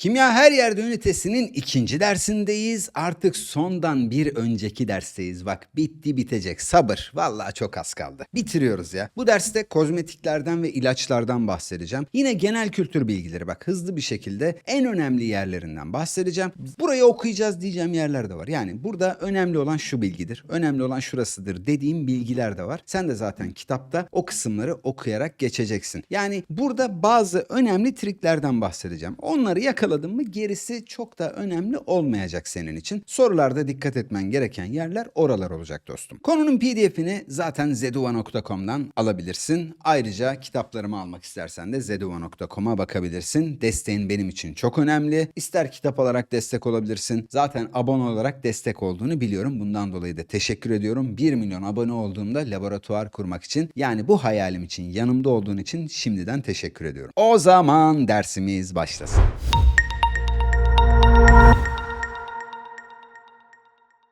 Kimya her yerde ünitesinin ikinci dersindeyiz. Artık sondan bir önceki dersteyiz. Bak bitti bitecek. Sabır. Vallahi çok az kaldı. Bitiriyoruz ya. Bu derste kozmetiklerden ve ilaçlardan bahsedeceğim. Yine genel kültür bilgileri bak hızlı bir şekilde en önemli yerlerinden bahsedeceğim. Burayı okuyacağız diyeceğim yerler de var. Yani burada önemli olan şu bilgidir. Önemli olan şurasıdır dediğim bilgiler de var. Sen de zaten kitapta o kısımları okuyarak geçeceksin. Yani burada bazı önemli triklerden bahsedeceğim. Onları yakaladın mı gerisi çok da önemli olmayacak senin için. Sorularda dikkat etmen gereken yerler oralar olacak dostum. Konunun pdf'ini zaten zeduva.com'dan alabilirsin. Ayrıca kitaplarımı almak istersen de zeduva.com'a bakabilirsin. Desteğin benim için çok önemli. İster kitap olarak destek olabilirsin. Zaten abone olarak destek olduğunu biliyorum. Bundan dolayı da teşekkür ediyorum. 1 milyon abone olduğumda laboratuvar kurmak için yani bu hayalim için yanımda olduğun için şimdiden teşekkür ediyorum. O zaman dersimiz başlasın.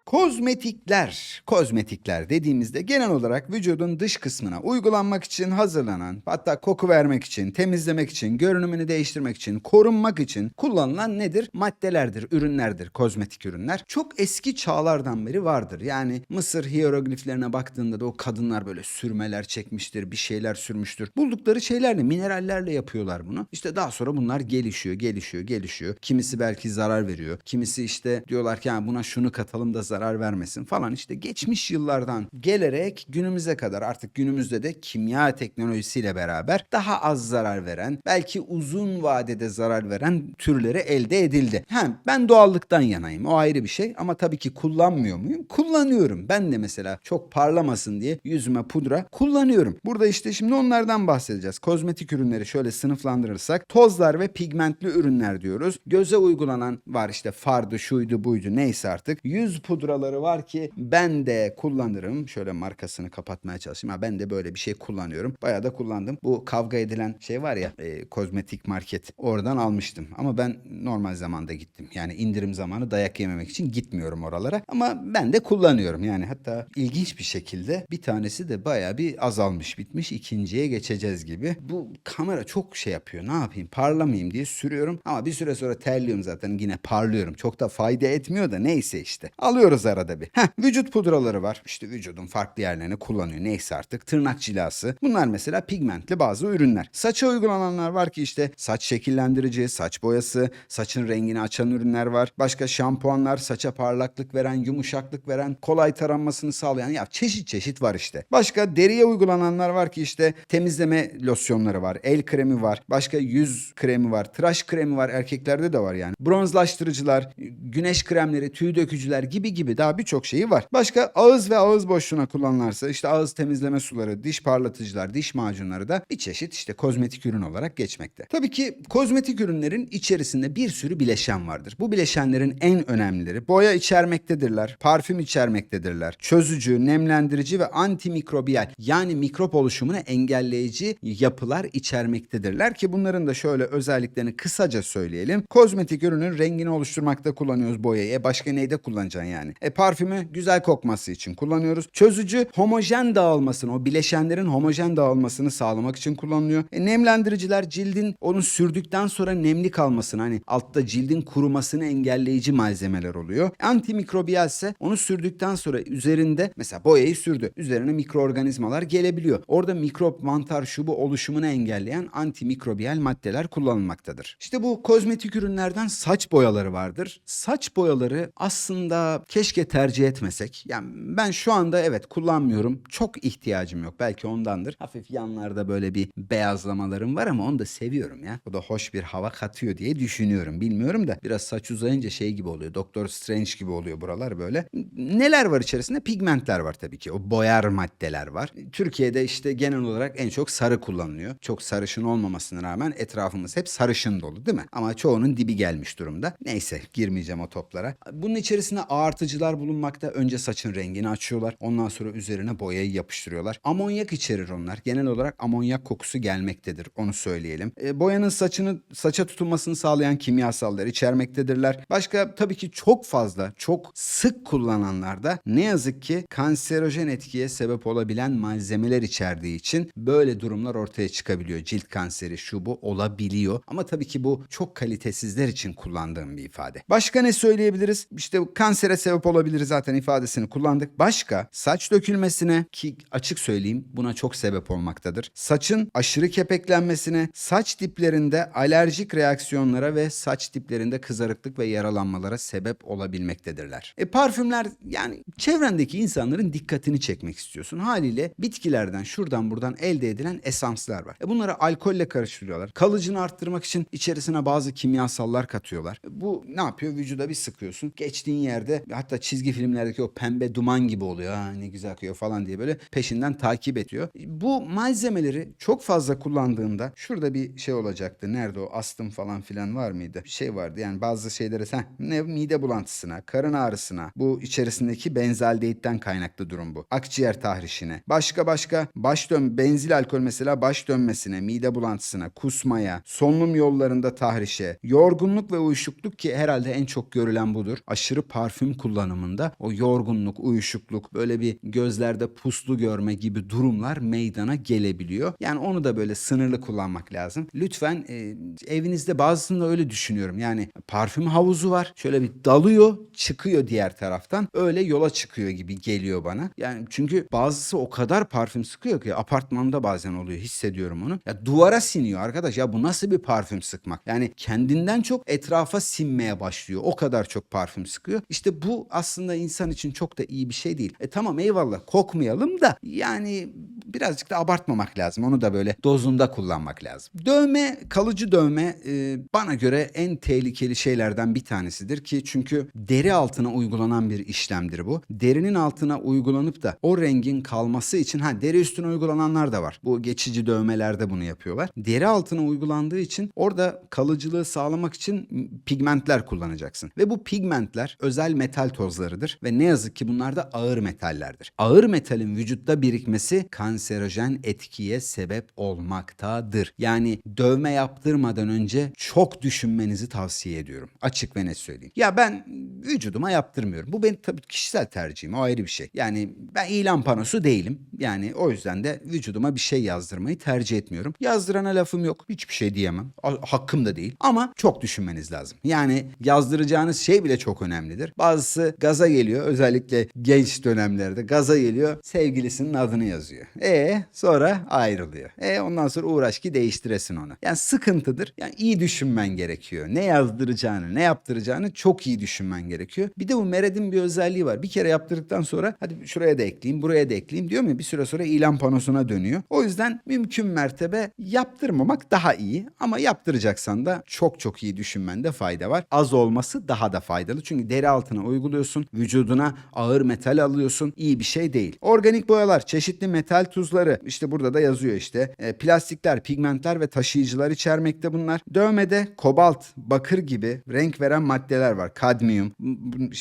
Kozmetikler, kozmetikler dediğimizde genel olarak vücudun dış kısmına uygulanmak için hazırlanan, hatta koku vermek için, temizlemek için, görünümünü değiştirmek için, korunmak için kullanılan nedir? Maddelerdir, ürünlerdir, kozmetik ürünler. Çok eski çağlardan beri vardır. Yani Mısır hierogliflerine baktığında da o kadınlar böyle sürmeler çekmiştir, bir şeyler sürmüştür. Buldukları şeylerle, minerallerle yapıyorlar bunu. İşte daha sonra bunlar gelişiyor, gelişiyor, gelişiyor. Kimisi belki zarar veriyor. Kimisi işte diyorlar ki "Ha, buna şunu katalım da zarar vermesin falan. İşte geçmiş yıllardan gelerek günümüze kadar artık günümüzde de kimya teknolojisiyle beraber daha az zarar veren, belki uzun vadede zarar veren türleri elde edildi. Hem ben doğallıktan yanayım. O ayrı bir şey ama tabii ki kullanmıyor muyum? Kullanıyorum. Ben de mesela çok parlamasın diye yüzüme pudra kullanıyorum. Burada işte şimdi onlardan bahsedeceğiz. Kozmetik ürünleri şöyle sınıflandırırsak tozlar ve pigmentli ürünler diyoruz. Göze uygulanan var işte fardı, şuydu, buydu neyse artık. Yüz pudraları var ki ben de kullanırım. Şöyle markasını kapatmaya çalışayım. Ha, ben de böyle bir şey kullanıyorum. Bayağı da kullandım. Bu kavga edilen şey var ya e, kozmetik market. Oradan almıştım. Ama ben normal zamanda gittim. Yani indirim zamanı dayak yememek için gitmiyorum oralara. Ama ben de kullanıyorum. Yani hatta ilginç bir şekilde bir tanesi de bayağı bir azalmış bitmiş. İkinciye geçeceğiz gibi. Bu kamera çok şey yapıyor. Ne yapayım? Parlamayayım diye sürüyorum. Ama bir süre sonra terliyorum zaten. Yine parlıyorum. Çok da fayda etmiyor da neyse işte. Alıyoruz arada bir. Heh, vücut pudraları var. İşte vücudun farklı yerlerini kullanıyor. Neyse artık. Tırnak cilası. Bunlar mesela pigmentli bazı ürünler. Saça uygulananlar var ki işte saç şekillendirici, saç boyası, saçın rengini açan ürünler var. Başka şampuanlar, saça parlaklık veren, yumuşaklık veren, kolay taranmasını sağlayan ya çeşit çeşit var işte. Başka deriye uygulananlar var ki işte temizleme losyonları var, el kremi var, başka yüz kremi var, tıraş kremi var, erkeklerde de var yani. Bronzlaştırıcılar, güneş kremleri, tüy dökücüler gibi gibi daha birçok şeyi var. Başka ağız ve ağız boşluğuna kullanılarsa işte ağız temizleme suları, diş parlatıcılar, diş macunları da bir çeşit işte kozmetik ürün olarak geçmekte. Tabii ki kozmetik ürünlerin içerisinde bir sürü bileşen vardır. Bu bileşenlerin en önemlileri boya içermektedirler, parfüm içermektedirler, çözücü, nemlendirici ve antimikrobiyal yani mikrop oluşumunu engelleyici yapılar içermektedirler ki bunların da şöyle özelliklerini kısaca söyleyelim. Kozmetik ürünün rengini oluşturmakta kullanıyoruz boyayı. E başka neyde kullanacaksın yani? E parfümü güzel kokması için kullanıyoruz. Çözücü homojen dağılmasını, o bileşenlerin homojen dağılmasını sağlamak için kullanılıyor. E nemlendiriciler cildin onu sürdükten sonra nemli kalmasını hani altta cildin kurumasını engelleyici malzemeler oluyor. Antimikrobiyal ise onu sürdükten sonra üzerinde mesela boyayı sürdü. Üzerine mikroorganizmalar gelebiliyor. Orada mikrop, mantar, şubu oluşumunu engelleyen antimikrobiyal maddeler kullanılmaktadır. İşte bu kozmetik ürünlerden saç boyaları vardır. Saç boyaları aslında keşke tercih etmesek. Yani ben şu anda evet kullanmıyorum. Çok ihtiyacım yok. Belki ondandır. Hafif yanlarda böyle bir beyazlamalarım var ama onu da seviyorum ya. O da hoş bir hava katıyor diye düşünüyorum. Bilmiyorum da biraz saç uzayınca şey gibi oluyor. Doktor Strange gibi oluyor buralar böyle. Neler var içerisinde? Pigmentler var tabii ki. O boyar maddeler var. Türkiye'de işte genel olarak en çok sarı kullanılıyor. Çok sarışın olmamasına rağmen etrafımız hep sarışın dolu değil mi? Ama çoğunun dibi gelmiş durumda. Neyse girmeyeceğim o toplara. Bunun içerisinde ağartıcılar cihazlar bulunmakta. Önce saçın rengini açıyorlar. Ondan sonra üzerine boyayı yapıştırıyorlar. Amonyak içerir onlar. Genel olarak amonyak kokusu gelmektedir. Onu söyleyelim. E, boyanın saçını saça tutulmasını sağlayan kimyasallar içermektedirler. Başka tabii ki çok fazla, çok sık kullananlarda ne yazık ki kanserojen etkiye sebep olabilen malzemeler içerdiği için böyle durumlar ortaya çıkabiliyor. Cilt kanseri şu bu olabiliyor. Ama tabii ki bu çok kalitesizler için kullandığım bir ifade. Başka ne söyleyebiliriz? İşte kansere sebep olabilir zaten ifadesini kullandık. Başka saç dökülmesine ki açık söyleyeyim buna çok sebep olmaktadır. Saçın aşırı kepeklenmesine, saç diplerinde alerjik reaksiyonlara ve saç diplerinde kızarıklık ve yaralanmalara sebep olabilmektedirler. E parfümler yani çevrendeki insanların dikkatini çekmek istiyorsun. Haliyle bitkilerden şuradan buradan elde edilen esanslar var. E bunları alkolle karıştırıyorlar. Kalıcını arttırmak için içerisine bazı kimyasallar katıyorlar. E bu ne yapıyor? Vücuda bir sıkıyorsun. Geçtiğin yerde hatta çizgi filmlerdeki o pembe duman gibi oluyor. Ha, ne güzel akıyor falan diye böyle peşinden takip ediyor. Bu malzemeleri çok fazla kullandığında şurada bir şey olacaktı. Nerede o astım falan filan var mıydı? Bir şey vardı yani bazı şeylere sen ne mide bulantısına, karın ağrısına, bu içerisindeki benzaldehitten kaynaklı durum bu. Akciğer tahrişine. Başka başka baş dön benzil alkol mesela baş dönmesine, mide bulantısına, kusmaya, solunum yollarında tahrişe, yorgunluk ve uyuşukluk ki herhalde en çok görülen budur. Aşırı parfüm kullanımında o yorgunluk, uyuşukluk, böyle bir gözlerde puslu görme gibi durumlar meydana gelebiliyor. Yani onu da böyle sınırlı kullanmak lazım. Lütfen e, evinizde bazısında öyle düşünüyorum. Yani parfüm havuzu var. Şöyle bir dalıyor, çıkıyor diğer taraftan. Öyle yola çıkıyor gibi geliyor bana. Yani çünkü bazısı o kadar parfüm sıkıyor ki apartmanda bazen oluyor. Hissediyorum onu. Ya duvara siniyor arkadaş. Ya bu nasıl bir parfüm sıkmak? Yani kendinden çok etrafa sinmeye başlıyor. O kadar çok parfüm sıkıyor. İşte bu aslında insan için çok da iyi bir şey değil. E tamam eyvallah kokmayalım da yani birazcık da abartmamak lazım. Onu da böyle dozunda kullanmak lazım. Dövme, kalıcı dövme e, bana göre en tehlikeli şeylerden bir tanesidir ki çünkü deri altına uygulanan bir işlemdir bu. Derinin altına uygulanıp da o rengin kalması için ha deri üstüne uygulananlar da var. Bu geçici dövmelerde bunu yapıyorlar. Deri altına uygulandığı için orada kalıcılığı sağlamak için pigmentler kullanacaksın. Ve bu pigmentler özel metal tozlarıdır ve ne yazık ki bunlar da ağır metallerdir. Ağır metalin vücutta birikmesi kanserojen etkiye sebep olmaktadır. Yani dövme yaptırmadan önce çok düşünmenizi tavsiye ediyorum. Açık ve net söyleyeyim. Ya ben vücuduma yaptırmıyorum. Bu benim tabii kişisel tercihim. O ayrı bir şey. Yani ben ilan panosu değilim. Yani o yüzden de vücuduma bir şey yazdırmayı tercih etmiyorum. Yazdırana lafım yok. Hiçbir şey diyemem. Hakkım da değil. Ama çok düşünmeniz lazım. Yani yazdıracağınız şey bile çok önemlidir. Bazısı gaza geliyor. Özellikle genç dönemlerde gaza geliyor. Sevgilisinin adını yazıyor. E sonra ayrılıyor. E ondan sonra uğraş ki değiştiresin onu. Yani sıkıntıdır. Yani iyi düşünmen gerekiyor. Ne yazdıracağını, ne yaptıracağını çok iyi düşünmen gerekiyor. Bir de bu Mered'in bir özelliği var. Bir kere yaptırdıktan sonra hadi şuraya da ekleyeyim, buraya da ekleyeyim diyor mu? Bir süre sonra ilan panosuna dönüyor. O yüzden mümkün mertebe yaptırmamak daha iyi. Ama yaptıracaksan da çok çok iyi düşünmende fayda var. Az olması daha da faydalı. Çünkü deri altına uyguluyorsun. Vücuduna ağır metal alıyorsun. İyi bir şey değil. Organik boyalar, çeşitli metal tuzları. işte burada da yazıyor işte. E, plastikler, pigmentler ve taşıyıcılar içermekte bunlar. Dövmede kobalt, bakır gibi renk veren maddeler var. Kadmiyum,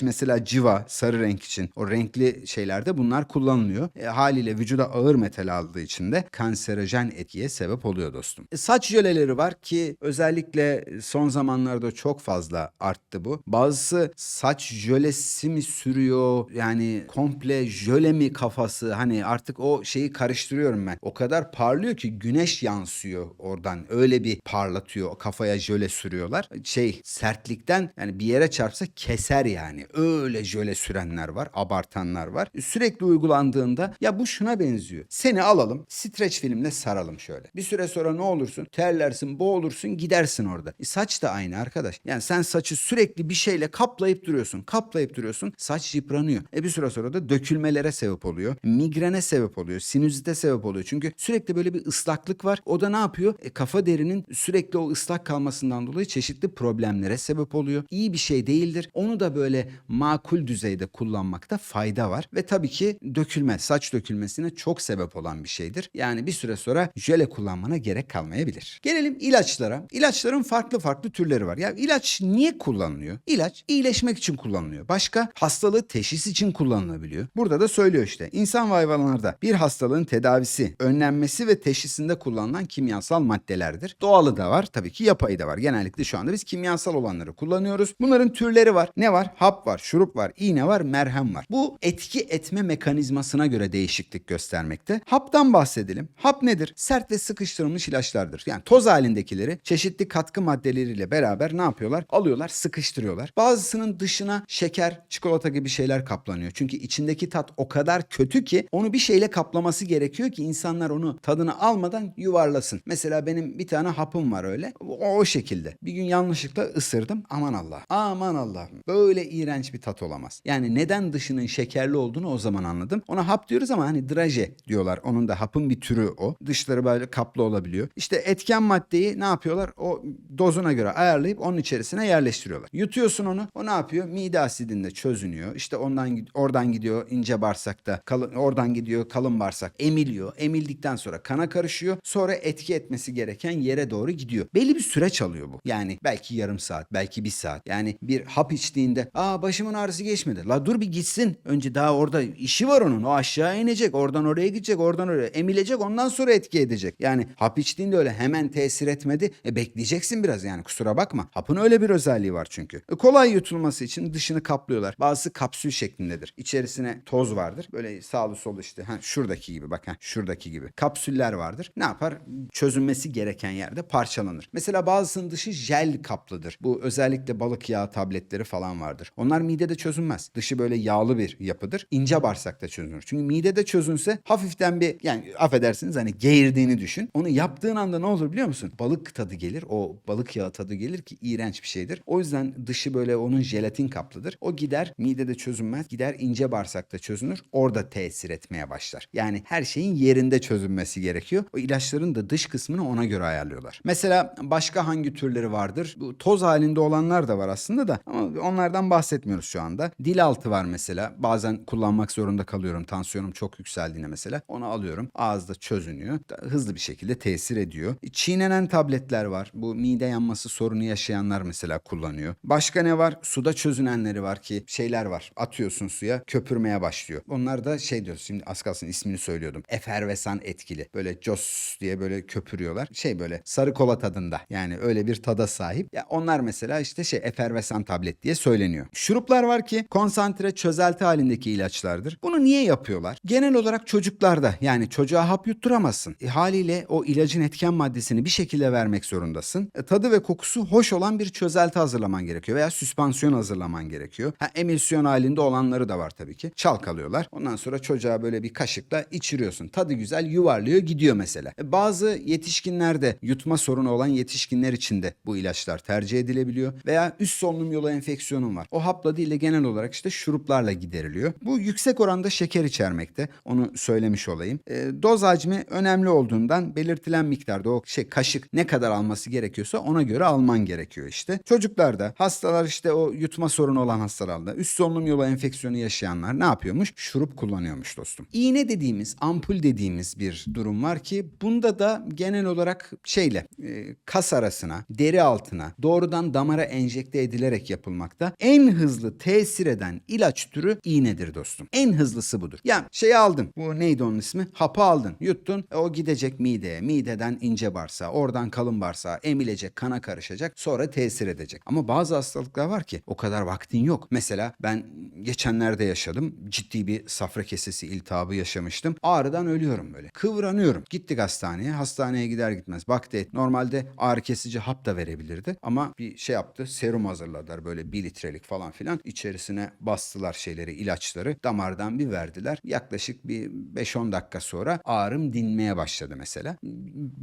mesela civa, sarı renk için. O renkli şeylerde bunlar kullanılıyor. E, haliyle vücuda ağır metal aldığı için de kanserojen etkiye sebep oluyor dostum. E, saç jöleleri var ki özellikle son zamanlarda çok fazla arttı bu. Bazısı saç jölesi mi sürüyor yani komple jöle mi kafası hani artık o şeyi karıştırıyorum ben. O kadar parlıyor ki güneş yansıyor oradan öyle bir parlatıyor kafaya jöle sürüyorlar. Şey sertlikten yani bir yere çarpsa keser yani. Öyle jöle sürenler var abartanlar var. Sürekli uygulandığında ya bu şuna benziyor. Seni alalım streç filmle saralım şöyle. Bir süre sonra ne olursun? Terlersin, boğulursun, gidersin orada. E, saç da aynı arkadaş. Yani sen saçı sürekli bir şeyle kaplayıp duruyorsun. Kaplayıp duruyorsun. Saç yıpranıyor. E bir süre sonra da dökülmelere sebep oluyor. Migrene sebep oluyor. Sinüzit sinüzite sebep oluyor. Çünkü sürekli böyle bir ıslaklık var. O da ne yapıyor? E, kafa derinin sürekli o ıslak kalmasından dolayı çeşitli problemlere sebep oluyor. İyi bir şey değildir. Onu da böyle makul düzeyde kullanmakta fayda var. Ve tabii ki dökülme, saç dökülmesine çok sebep olan bir şeydir. Yani bir süre sonra jöle kullanmana gerek kalmayabilir. Gelelim ilaçlara. İlaçların farklı farklı türleri var. Ya ilaç niye kullanılıyor? İlaç iyileşmek için kullanılıyor. Başka hastalığı teşhis için kullanılabiliyor. Burada da söylüyor işte. İnsan ve hayvanlarda bir hastalığın tedavisi, önlenmesi ve teşhisinde kullanılan kimyasal maddelerdir. Doğalı da var, tabii ki yapayı da var. Genellikle şu anda biz kimyasal olanları kullanıyoruz. Bunların türleri var. Ne var? Hap var, şurup var, iğne var, merhem var. Bu etki etme mekanizmasına göre değişiklik göstermekte. Haptan bahsedelim. Hap nedir? Sert ve sıkıştırılmış ilaçlardır. Yani toz halindekileri çeşitli katkı maddeleriyle beraber ne yapıyorlar? Alıyorlar, sıkıştırıyorlar. Bazısının dışına şeker, çikolata gibi şeyler kaplanıyor. Çünkü içindeki tat o kadar kötü ki onu bir şeyle kaplaması gerekiyor ki insanlar onu tadını almadan yuvarlasın. Mesela benim bir tane hapım var öyle. O, o şekilde. Bir gün yanlışlıkla ısırdım. Aman Allah. Aman Allah. Böyle iğrenç bir tat olamaz. Yani neden dışının şekerli olduğunu o zaman anladım. Ona hap diyoruz ama hani draje diyorlar. Onun da hapın bir türü o. Dışları böyle kaplı olabiliyor. İşte etken maddeyi ne yapıyorlar? O dozuna göre ayarlayıp onun içerisine yerleştiriyorlar. Yutuyorsun onu. O ne yapıyor? Mide asidinde çözünüyor. İşte ondan oradan gidiyor ince bağırsakta. Kalın, oradan gidiyor kalın bağırsak. Emiliyor. Emildikten sonra kana karışıyor. Sonra etki etmesi gereken yere doğru gidiyor. Belli bir süreç alıyor bu. Yani belki yarım saat, belki bir saat. Yani bir hap içtiğinde aa başımın ağrısı geçmedi. La dur bir gitsin. Önce daha orada işi var onun. O aşağı inecek. Oradan oraya gidecek. Oradan oraya emilecek. Ondan sonra etki edecek. Yani hap içtiğinde öyle hemen tesir etmedi. E bekleyeceksin biraz yani kusura bakma. Hapın öyle bir özelliği var çünkü. E, kolay yutulması için dışını kaplıyorlar. Bazısı kapsül şeklindedir. İçerisine toz vardır. Böyle sağlı sol işte. Ha, şuradaki gibi bak ha, şuradaki gibi. Kapsüller vardır. Ne yapar? Çözünmesi gereken yerde parçalanır. Mesela bazısının dışı jel kaplıdır. Bu özellikle balık yağı tabletleri falan vardır. Onlar midede çözünmez. Dışı böyle yağlı bir yapıdır. İnce bağırsakta çözünür. Çünkü midede çözünse hafiften bir yani affedersiniz hani geğirdiğini düşün. Onu yaptığın anda ne olur biliyor musun? Balık tadı gelir. O balık yağı tadı gelir ki iğrenç bir şeydir. O yüzden dışı böyle onun jelatin kaplıdır. O gider midede çözünmez. Gider ince bağırsakta çözünür. Orada tesir etmeye başlar. Yani her şeyin yerinde çözünmesi gerekiyor. O ilaçların da dış kısmını ona göre ayarlıyorlar. Mesela başka hangi türleri vardır? Bu toz halinde olanlar da var aslında da ama onlardan bahsetmiyoruz şu anda. Dil altı var mesela. Bazen kullanmak zorunda kalıyorum. Tansiyonum çok yükseldiğinde mesela. Onu alıyorum. Ağızda çözünüyor. Hızlı bir şekilde tesir ediyor. Çiğnenen tabletler var. Bu mide yanması sorunu yaşayanlar mesela kullanıyor. Başka ne var? Suda çözünenleri var ki şeyler var. Atıyorsun suya köpürmeye başlıyor. Onlar da şey diyoruz şimdi az kalsın ismini söylüyordum. Efervesan etkili. Böyle jos diye böyle köpürüyorlar. Şey böyle sarı kola tadında. Yani öyle bir tada sahip. Ya onlar mesela işte şey efervesan tablet diye söyleniyor. Şuruplar var ki konsantre çözelti halindeki ilaçlardır. Bunu niye yapıyorlar? Genel olarak çocuklarda yani çocuğa hap yutturamazsın. E, haliyle o ilacın etken maddesini bir şekilde vermek zorundasın. E, tadı ve kokusu hoş olan bir çözelti hazırlaman gerekiyor veya süspansiyon hazırlaman gerekiyor. Ha, emisyon halinde olanları da var tabii ki. Çalkalıyorlar. Ondan sonra çocuğa böyle bir kaşıkla içiriyorsun. Tadı güzel yuvarlıyor gidiyor mesela. E, bazı yetişkinlerde yutma sorunu olan yetişkinler için de bu ilaçlar tercih edilebiliyor. Veya üst solunum yolu enfeksiyonun var. O hapla değil de genel olarak işte şuruplarla gideriliyor. Bu yüksek oranda şeker içermekte. Onu söylemiş olayım. E, doz hacmi önemli olduğundan belirtilen miktarda o şey kaşık ne kadar alması gerekiyorsa ona göre alman gerekiyor işte. Çocuklarda hastalar işte o yutma sorunu olan hastalarda üst solunum yolu enfeksiyonu yaşayanlar ne yapıyormuş? Şurup kullanıyormuş dostum. İğne dediğimiz, ampul dediğimiz bir durum var ki bunda da genel olarak şeyle e, kas arasına, deri altına doğrudan damara enjekte edilerek yapılmakta. En hızlı tesir eden ilaç türü iğnedir dostum. En hızlısı budur. Ya şeyi aldın. Bu neydi onun ismi? Hapı aldın. Yuttun. E, o gidecek mideye. Mideden ince bağırsağa. Oradan kalın bağırsağa. Emilecek. Kana karışacak. Sonra tesir edecek. Ama bazı hastalıklar var ki o kadar vaktin yok. Mesela ben geçenlerde yaşadım. Ciddi bir safra kesesi iltihabı yaşamıştım. Ağrıdan ölüyorum böyle. Kıvranıyorum. Gittik hastaneye. Hastaneye gider gitmez. Baktı et. Normalde ağrı kesici hap da verebilirdi. Ama bir şey yaptı. Serum hazırladılar böyle bir litrelik falan filan. İçerisine bastılar şeyleri, ilaçları. Damardan bir verdiler. Yaklaşık bir 5-10 dakika sonra ağrım dinmeye başladı mesela.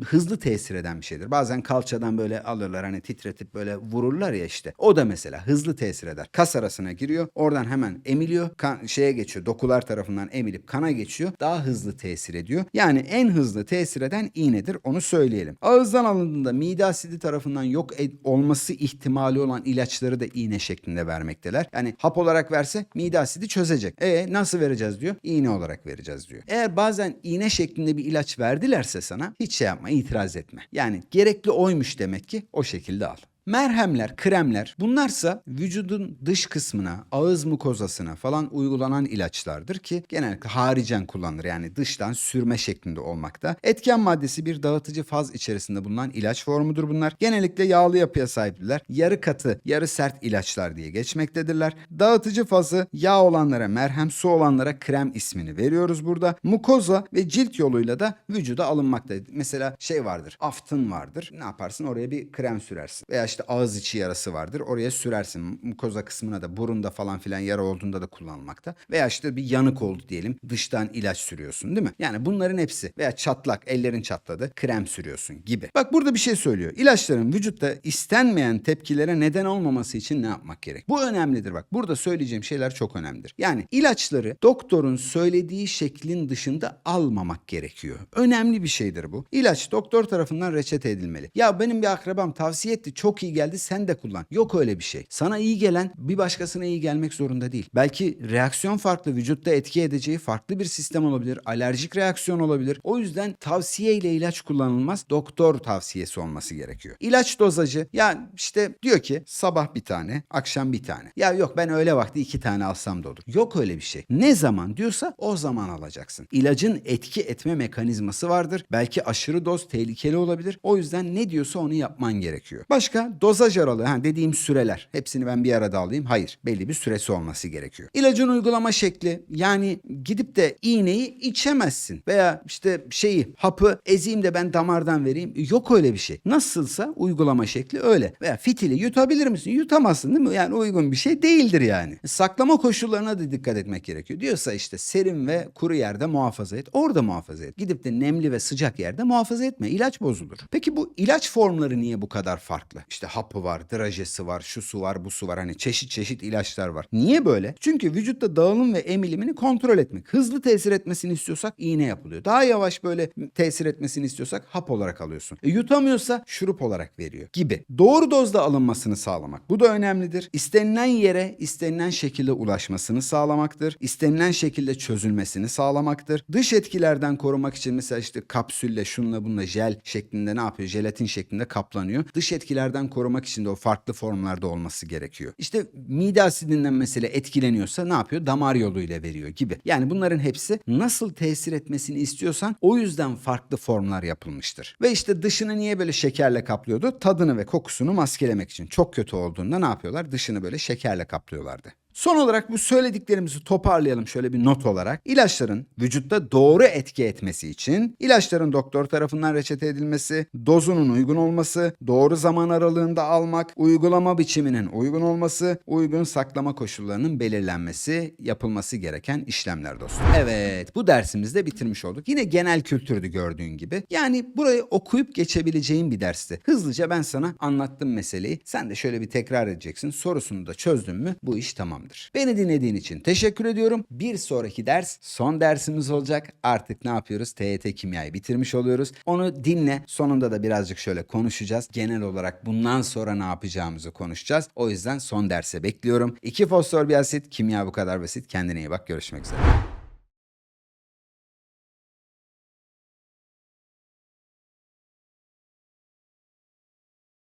Hızlı tesir eden bir şeydir. Bazen kalçadan böyle alırlar hani titretip böyle vururlar ya işte. O da mesela hızlı tesir eder. Kas arasına giriyor. Oradan hemen emiliyor. Kan, şeye geçiyor. Dokular tarafından emilip kana geçiyor. Daha hızlı hızlı tesir ediyor. Yani en hızlı tesir eden iğnedir onu söyleyelim. Ağızdan alındığında mide asidi tarafından yok olması ihtimali olan ilaçları da iğne şeklinde vermekteler. Yani hap olarak verse mide asidi çözecek. E nasıl vereceğiz diyor? İğne olarak vereceğiz diyor. Eğer bazen iğne şeklinde bir ilaç verdilerse sana hiç şey yapma itiraz etme. Yani gerekli oymuş demek ki o şekilde al. Merhemler, kremler bunlarsa vücudun dış kısmına, ağız mukozasına falan uygulanan ilaçlardır ki genellikle haricen kullanılır. Yani dıştan sürme şeklinde olmakta. Etken maddesi bir dağıtıcı faz içerisinde bulunan ilaç formudur bunlar. Genellikle yağlı yapıya sahiptirler. Yarı katı, yarı sert ilaçlar diye geçmektedirler. Dağıtıcı fazı yağ olanlara merhem, su olanlara krem ismini veriyoruz burada. Mukoza ve cilt yoluyla da vücuda alınmakta. Mesela şey vardır, aftın vardır. Ne yaparsın? Oraya bir krem sürersin. Veya işte ağız içi yarası vardır. Oraya sürersin. Mukoza kısmına da burunda falan filan yara olduğunda da kullanılmakta. Veya işte bir yanık oldu diyelim. Dıştan ilaç sürüyorsun değil mi? Yani bunların hepsi veya çatlak, ellerin çatladı, krem sürüyorsun gibi. Bak burada bir şey söylüyor. İlaçların vücutta istenmeyen tepkilere neden olmaması için ne yapmak gerek? Bu önemlidir bak. Burada söyleyeceğim şeyler çok önemlidir. Yani ilaçları doktorun söylediği şeklin dışında almamak gerekiyor. Önemli bir şeydir bu. İlaç doktor tarafından reçete edilmeli. Ya benim bir akrabam tavsiye etti çok iyi geldi sen de kullan. Yok öyle bir şey. Sana iyi gelen bir başkasına iyi gelmek zorunda değil. Belki reaksiyon farklı, vücutta etki edeceği farklı bir sistem olabilir. Alerjik reaksiyon olabilir. O yüzden tavsiye ile ilaç kullanılmaz. Doktor tavsiyesi olması gerekiyor. İlaç dozajı ya işte diyor ki sabah bir tane, akşam bir tane. Ya yok ben öğle vakti iki tane alsam da olur. Yok öyle bir şey. Ne zaman diyorsa o zaman alacaksın. İlacın etki etme mekanizması vardır. Belki aşırı doz tehlikeli olabilir. O yüzden ne diyorsa onu yapman gerekiyor. Başka dozaj aralığı ha dediğim süreler. Hepsini ben bir arada alayım. Hayır. Belli bir süresi olması gerekiyor. İlacın uygulama şekli yani gidip de iğneyi içemezsin veya işte şeyi hapı ezeyim de ben damardan vereyim. Yok öyle bir şey. Nasılsa uygulama şekli öyle. Veya fitili yutabilir misin? Yutamazsın değil mi? Yani uygun bir şey değildir yani. Saklama koşullarına da dikkat etmek gerekiyor. Diyorsa işte serin ve kuru yerde muhafaza et. Orada muhafaza et. Gidip de nemli ve sıcak yerde muhafaza etme. İlaç bozulur. Peki bu ilaç formları niye bu kadar farklı? İşte hapı var, drajesi var, şu su var, bu su var. Hani çeşit çeşit ilaçlar var. Niye böyle? Çünkü vücutta dağılım ve emilimini kontrol etmek. Hızlı tesir etmesini istiyorsak iğne yapılıyor. Daha yavaş böyle tesir etmesini istiyorsak hap olarak alıyorsun. E, yutamıyorsa şurup olarak veriyor gibi. Doğru dozda alınmasını sağlamak. Bu da önemlidir. İstenilen yere istenilen şekilde ulaşmasını sağlamaktır. İstenilen şekilde çözülmesini sağlamaktır. Dış etkilerden korumak için mesela işte kapsülle şunla bununla jel şeklinde ne yapıyor? Jelatin şeklinde kaplanıyor. Dış etkilerden korumak için de o farklı formlarda olması gerekiyor. İşte mide asidinden mesela etkileniyorsa ne yapıyor? Damar yoluyla veriyor gibi. Yani bunların hepsi nasıl tesir etmesini istiyorsan o yüzden farklı formlar yapılmıştır. Ve işte dışını niye böyle şekerle kaplıyordu? Tadını ve kokusunu maskelemek için. Çok kötü olduğunda ne yapıyorlar? Dışını böyle şekerle kaplıyorlardı. Son olarak bu söylediklerimizi toparlayalım şöyle bir not olarak. İlaçların vücutta doğru etki etmesi için ilaçların doktor tarafından reçete edilmesi, dozunun uygun olması, doğru zaman aralığında almak, uygulama biçiminin uygun olması, uygun saklama koşullarının belirlenmesi yapılması gereken işlemler dostum. Evet bu dersimizde bitirmiş olduk. Yine genel kültürdü gördüğün gibi. Yani burayı okuyup geçebileceğin bir dersti. Hızlıca ben sana anlattım meseleyi. Sen de şöyle bir tekrar edeceksin. Sorusunu da çözdün mü bu iş tamamdır. Beni dinlediğin için teşekkür ediyorum. Bir sonraki ders son dersimiz olacak. Artık ne yapıyoruz? TYT kimyayı bitirmiş oluyoruz. Onu dinle. Sonunda da birazcık şöyle konuşacağız. Genel olarak bundan sonra ne yapacağımızı konuşacağız. O yüzden son derse bekliyorum. İki fosfor bir asit, kimya bu kadar basit. Kendine iyi bak. Görüşmek üzere.